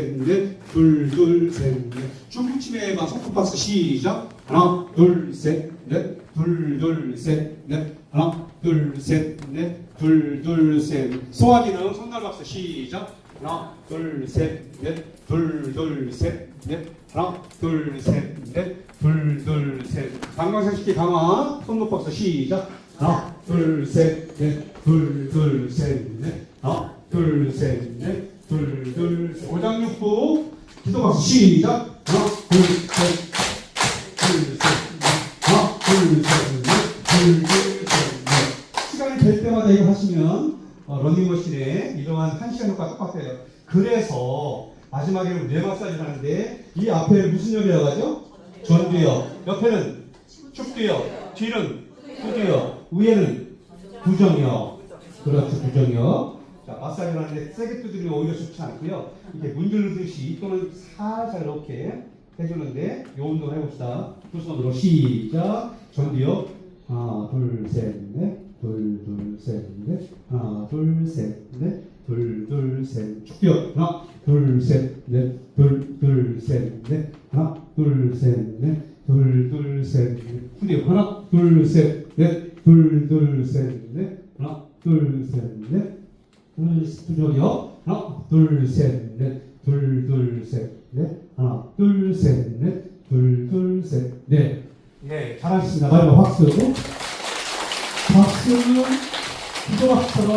넷, 둘, 둘, 셋, 넷. 중국침에만 속도박스 시작. 하나, 둘, 셋, 넷, 둘, 둘, 셋, 넷. 하나, 둘, 셋, 넷, 둘, 둘, 셋. 소화기능 손날박스 시작. 하나, 둘, 셋, 넷, 둘, 둘, 셋, 넷. 하나, 둘, 셋, 넷, 둘, 둘, 셋. 방광색시키 강화 손목박스 시작. 하나, 둘, 셋, 넷, 둘, 둘, 셋, 넷. 하나, 둘, 셋, 넷, 둘, 둘, 셋. 오장육부 기도박수 시작. 하나, 둘, 셋, 둘, 셋, 넷. 하나, 둘, 셋, 넷, 둘, 둘, 셋, 넷. 시간이 될 때마다 이거 하시면 어, 러닝머신에 이동한 한 시간 효과 똑같아요. 그래서 마지막에는 뇌 마사지를 하는데 이 앞에 무슨 역이라고 하죠? 전두역. 옆에는 축두역. 뒤는 후두역. 위에는 부정역. 그렇죠, 부정역. 자, 마사지를 하는데 세게 두드리면 오히려 좋지 않고요. 이렇게 문지르듯이 또는 살살 이렇게 해주는데 요 운동 해봅시다. 두 손으로 시작. 전두역. 하나, 둘, 셋, 넷. 둘, 둘, 셋, 넷. 하나, 둘, 셋, 넷. 둘, 둘, 셋. 축두역. 하나, 둘, 셋, 넷. 둘, 둘, 셋, 넷. 하나, 둘, 셋, 넷. 둘, 둘, 셋, 넷. 후디역. 하나, 둘, 셋, 넷. 둘, 둘, 셋, 넷. 하나, 둘, 셋, 넷. 둘, 두조요. 하나, 둘, 셋, 넷. 둘, 둘, 셋, 넷. 하나, 둘, 셋, 넷. 둘, 둘, 셋, 넷. 네, 잘하셨습니다. 마지막 박수. 박수는 기도박처럼